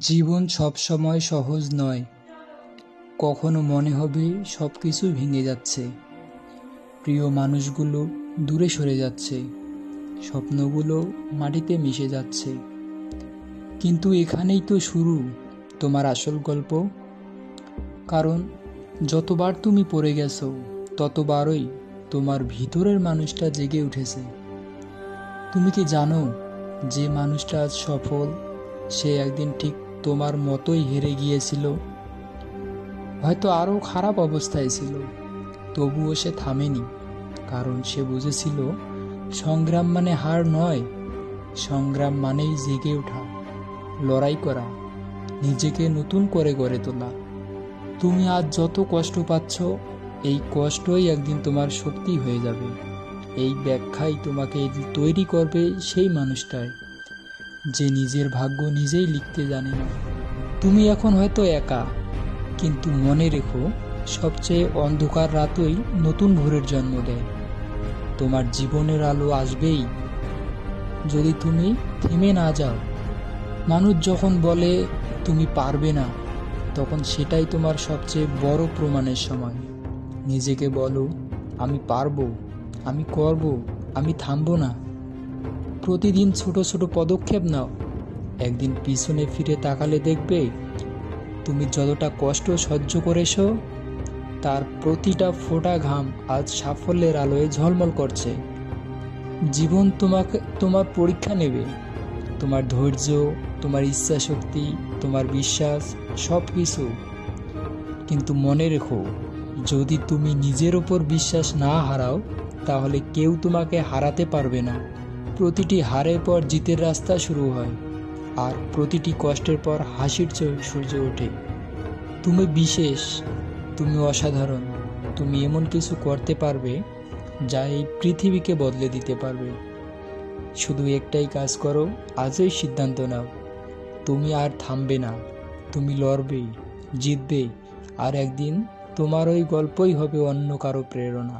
জীবন সবসময় সহজ নয়। কখনো মনে হবে সব কিছু ভেঙে যাচ্ছে। প্রিয় মানুষগুলো দূরে সরে যাচ্ছে। স্বপ্নগুলো মাটিতে মিশে যাচ্ছে। কিন্তু এখানেই তো শুরু তোমার আসল গল্প। কারণ যতবার তুমি পড়ে গেছো, ততবারই তোমার ভিতরের মানুষটা জেগে উঠেছে। তুমি কি জানো যে মানুষটা আজ সফল সে একদিন ঠিক তোমার মতোই হেরে গিয়েছিল। হয়তো আরও খারাপ অবস্থায় ছিল। তবুও সে থামেনি, কারণ সে বুঝেছিল, সংগ্রাম মানে হার নয়, সংগ্রাম মানেই জেগে ওঠা, লড়াই করা, নিজেকে নতুন করে গড়ে তোলা। তুমি আজ যত কষ্ট পাচ্ছ, এই কষ্টই একদিন তোমার শক্তি হয়ে যাবে। এই ব্যাখ্যাই তোমাকে তৈরি করবে সেই মানুষটায় যে নিজের ভাগ্য নিজেই লিখতে জানে না। তুমি এখন হয়তো একা, কিন্তু মনে রেখো, সবচেয়ে অন্ধকার রাতই নতুন ভোরের জন্ম দেয়। তোমার জীবনের আলো আসবেই। যদি তুমি থেমে না যাও, মানুষ যখন বলে তুমি পারবে না, তখন সেটাই তোমার সবচেয়ে বড় প্রমাণের সময়। নিজেকে বলো, আমি পারব, আমি করব, আমি থামবো না। প্রতিদিন ছোট ছোট পদক্ষেপ নাও। একদিন পিছনে ফিরে তাকালে দেখবে তুমি যতটা কষ্ট সহ্য করেছ, তার প্রতিটা ফোঁটা ঘাম আজ সাফল্যের আলোয় ঝলমল করছে। জীবন তোমাকে, তোমার পরীক্ষা নেবে। তোমার ধৈর্য, তোমার ইচ্ছা শক্তি তোমার বিশ্বাস সব কিছু কিন্তু মনে রেখো, যদি তুমি নিজের ওপর বিশ্বাস না হারাও, তাহলে কেউ তোমাকে হারাতে পারবে না। প্রতিটি হারের পর জিতের রাস্তা শুরু হয়, আর প্রতিটি কষ্টের পর হাসির সূর্য ওঠে। তুমি বিশেষ, তুমি অসাধারণ, তুমি এমন কিছু করতে পারবে যা এই পৃথিবীকে বদলে দিতে পারবে। শুধু একটাই কাজ করো, আজই সিদ্ধান্ত নাও। তুমি আর থামবে না, তুমি লড়বেই জিতবে, আর একদিন তোমার ওই গল্পই হবে অন্য কারও প্রেরণা।